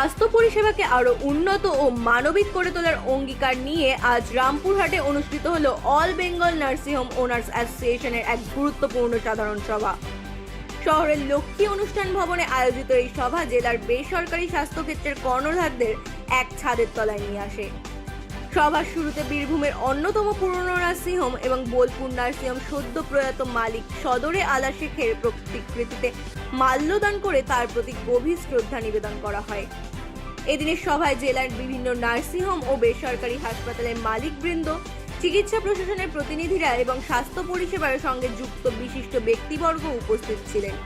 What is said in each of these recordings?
স্বাস্থ্য পরিষেবাকে আরও উন্নত ও মানবিক করে তোলার অঙ্গীকার নিয়ে আজ রামপুরহাটে অনুষ্ঠিত হলো all Bengal nursing home owners অ্যাসোসিয়েশনের এক গুরুত্বপূর্ণ সাধারণ সভা। শহরের লক্ষ্মী অনুষ্ঠান ভবনে আয়োজিত এই সভা জেলার বেসরকারি স্বাস্থ্যক্ষেত্রের কর্ণধারদের এক ছাদের তলায় নিয়ে আসে। সভার শুরুতে বীরভূমের অন্যতম পুরনো নার্সিংহোম এবং বোলপুর নার্সিংহোম সদ্য প্রয়াত মালিক সদরে আলা শেখের প্রতিকৃতিতে মাল্যদান করে তার প্রতি গভীর শ্রদ্ধা নিবেদন করা হয়। এদিনের সভায় জেলার বিভিন্ন নার্সিংহোম ও বেসরকারি হাসপাতালের মালিকবৃন্দ, চিকিৎসা প্রশাসনের প্রতিনিধিরা এবং স্বাস্থ্য পরিষেবার সঙ্গে যুক্ত বিশিষ্ট ব্যক্তিবর্গ উপস্থিত ছিলেন।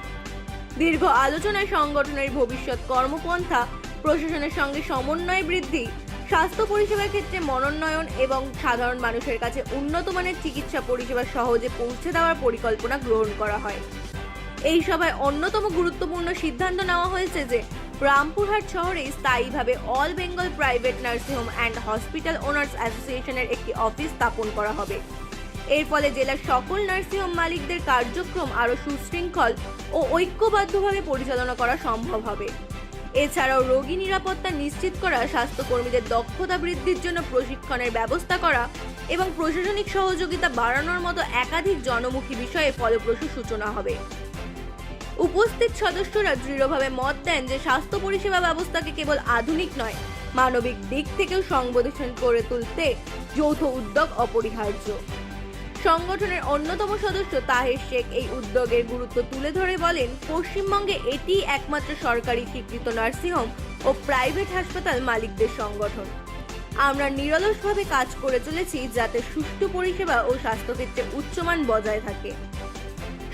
দীর্ঘ আলোচনায় সংগঠনের ভবিষ্যৎ কর্মপন্থা, প্রশাসনের সঙ্গে সমন্বয় বৃদ্ধি, স্বাস্থ্য পরিষেবার ক্ষেত্রে মনোন্নয়ন এবং সাধারণ মানুষের কাছে উন্নত মানের চিকিৎসা পরিষেবা সহজে পৌঁছে দেওয়ার পরিকল্পনা গ্রহণ করা হয়। এই সভায় অন্যতম গুরুত্বপূর্ণ সিদ্ধান্ত নেওয়া হয়েছে যে রামপুরহাট শহরে স্থায়ীভাবে all Bengal private nursing home and hospital owners অ্যাসোসিয়েশনের একটি অফিস স্থাপন করা হবে। এর ফলে জেলার সকল নার্সিংহোম মালিকদের কার্যক্রম আরও সুশৃঙ্খল ও ঐক্যবদ্ধভাবে পরিচালনা করা সম্ভব হবে। এছাড়াও রোগী নিরাপত্তা নিশ্চিত করা, স্বাস্থ্যকর্মীদের দক্ষতা বৃদ্ধির জন্য প্রশিক্ষণের ব্যবস্থা করা এবং প্রশাসনিক সহযোগিতা বাড়ানোর মতো একাধিক জনমুখী বিষয়ে ফলপ্রসূ সূচনা হবে। উপস্থিত সদস্যরা দৃঢ়ভাবে মত দেন যে স্বাস্থ্য পরিষেবা ব্যবস্থাকে কেবল আধুনিক নয়, মানবিক দিক থেকেও সংবেদনশীল করে তুলতে যৌথ উদ্যোগ অপরিহার্য। সংগঠনের অন্যতম সদস্য তাহের শেখ এই উদ্যোগের গুরুত্ব তুলে ধরে বলেন, পশ্চিমবঙ্গে এটি একমাত্র সরকারি স্বীকৃত নার্সিংহোম ও প্রাইভেট হাসপাতাল মালিকদের সংগঠন। আমরা নিরলসভাবে কাজ করে চলেছি যাতে সুষ্ঠু পরিষেবা ও স্বাস্থ্যক্ষেত্রে উচ্চমান বজায় থাকে।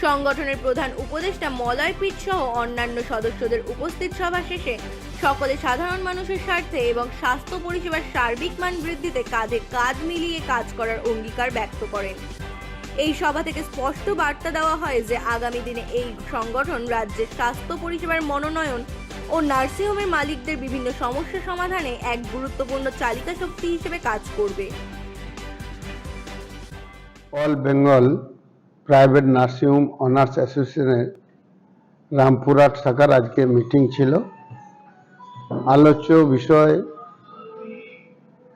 সংগঠনের প্রধান উপদেষ্টা মলয় পিট সহ অন্যান্য সদস্যদের উপস্থিত সভা শেষে সকলে সাধারণ মানুষের স্বার্থে এবং স্বাস্থ্য পরিষেবার সার্বিক মান বৃদ্ধিতে কাঁধে কাঁধ মিলিয়ে কাজ করার অঙ্গীকার ব্যক্ত করেন এই সভা থেকে স্পষ্ট বার্তা দেওয়া হয় যে, আগামী দিনে এই সংগঠন রাজ্যের স্বাস্থ্য পরিষেবার মনোনয়ন ও নার্সিংহোমের মালিকদের বিভিন্ন সমস্যা সমাধানে এক গুরুত্বপূর্ণ চালিকা শক্তি হিসেবে কাজ করবে। All Bengal private nursing home owners অ্যাসোসিয়েশনের রামপুরহাট শাখার আজকে মিটিং ছিল। আলোচ্য বিষয়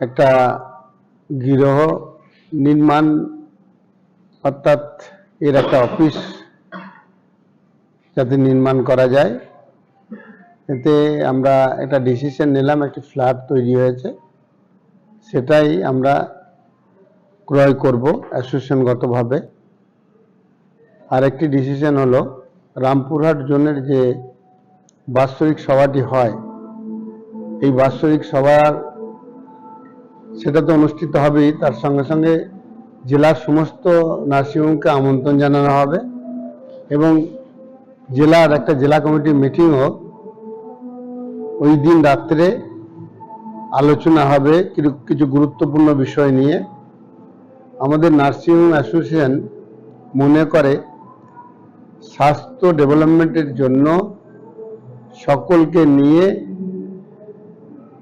একটা গৃহ নির্মাণ অর্থাৎ এর একটা অফিস যাতে নির্মাণ করা যায়। এতে আমরা একটা ডিসিশন নিলাম, একটি ফ্ল্যাট তৈরি হয়েছে। সেটাই আমরা ক্রয় করব অ্যাসোসিয়েশনগতভাবে আরেকটি ডিসিশন হলো রামপুরহাট জোনের যে বাৎসরিক সভাটি হয়, এই বাৎসরিক সভার সেটা তো অনুষ্ঠিত হবেই। তার সঙ্গে সঙ্গে জেলার সমস্ত নার্সিংহোমকে আমন্ত্রণ জানানো হবে এবং জেলার একটা জেলা কমিটির মিটিংও ওই দিন রাত্রে আলোচনা হবে কিছু গুরুত্বপূর্ণ বিষয় নিয়ে। আমাদের নার্সিংহোম অ্যাসোসিয়েশন মনে করে স্বাস্থ্য ডেভেলপমেন্টের জন্য সকলকে নিয়ে,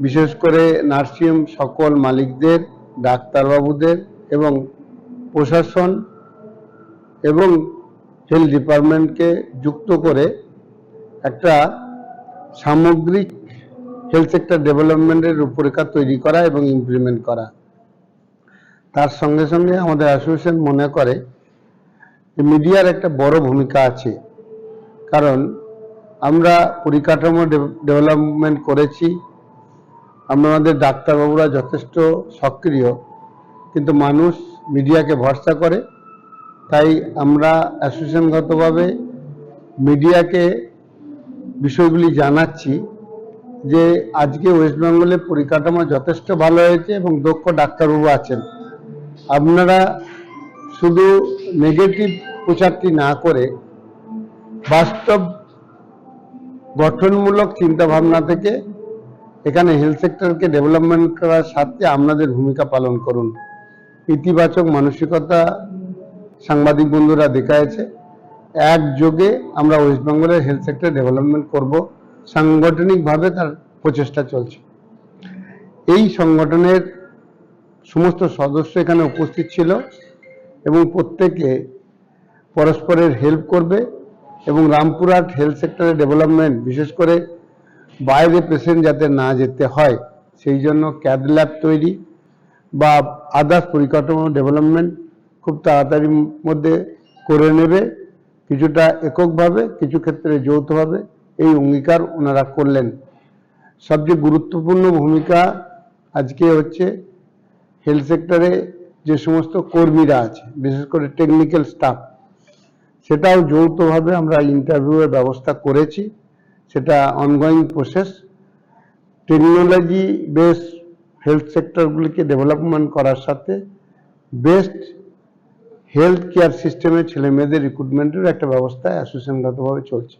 বিশেষ করে নার্সিং সকল মালিকদের, ডাক্তারবাবুদের এবং প্রশাসন এবং হেলথ ডিপার্টমেন্টকে যুক্ত করে একটা সামগ্রিক হেলথ সেক্টর ডেভেলপমেন্টের রূপরেখা তৈরি করা এবং ইমপ্লিমেন্ট করা। তার সঙ্গে সঙ্গে আমাদের অ্যাসোসিয়েশন মনে করে মিডিয়ার একটা বড় ভূমিকা আছে। কারণ আমরা পরিকাঠামো ডেভেলপমেন্ট করেছি। আমাদের ডাক্তারবাবুরা যথেষ্ট সক্রিয়। কিন্তু মানুষ মিডিয়াকে ভরসা করে। তাই আমরা অ্যাসোসিয়েশনগতভাবে মিডিয়াকে বিষয়গুলি জানাচ্ছি যে আজকে ওয়েস্ট বেঙ্গলে পরিকাঠামো যথেষ্ট ভালো হয়েছে এবং দক্ষ ডাক্তারবাবু আছেন। আপনারা শুধু নেগেটিভ প্রচারটি না করে বাস্তব গঠনমূলক চিন্তাভাবনা থেকে এখানে হেলথ সেক্টরকে ডেভেলপমেন্ট করার স্বার্থে আপনাদের ভূমিকা পালন করুন। ইতিবাচক মানসিকতা সাংবাদিক বন্ধুরা দেখায়েছে একযোগে আমরা ওয়েস্ট বেঙ্গলের হেলথ সেক্টর ডেভেলপমেন্ট করব। সাংগঠনিকভাবে তার প্রচেষ্টা চলছে। এই সংগঠনের সমস্ত সদস্য এখানে উপস্থিত ছিল। এবং প্রত্যেকে পরস্পরের হেল্প করবে এবং রামপুরহাট হেলথ সেক্টরের ডেভেলপমেন্ট বিশেষ করে বাইরে পেশেন্ট যাতে না যেতে হয়, সেই জন্য ক্যাদ ল্যাব তৈরি বা আদার্স পরিকাঠামো ডেভেলপমেন্ট খুব তাড়াতাড়ির মধ্যে করে নেবে, কিছুটা এককভাবে, কিছু ক্ষেত্রে যৌথভাবে। এই অঙ্গীকার ওনারা করলেন। সবচেয়ে গুরুত্বপূর্ণ ভূমিকা আজকে হচ্ছে হেলথ সেক্টরে যে সমস্ত কর্মীরা আছে, বিশেষ করে টেকনিক্যাল স্টাফ সেটাও যৌথভাবে আমরা ইন্টারভিউয়ের ব্যবস্থা করেছি। সেটা ongoing process technology base health সেক্টরগুলিকে development করার সাথে বেস্ট হেলথ কেয়ার সিস্টেমে ছেলেমেয়েদের রিক্রুটমেন্টের একটা ব্যবস্থা অ্যাসোসিয়েশনগতভাবে চলছে।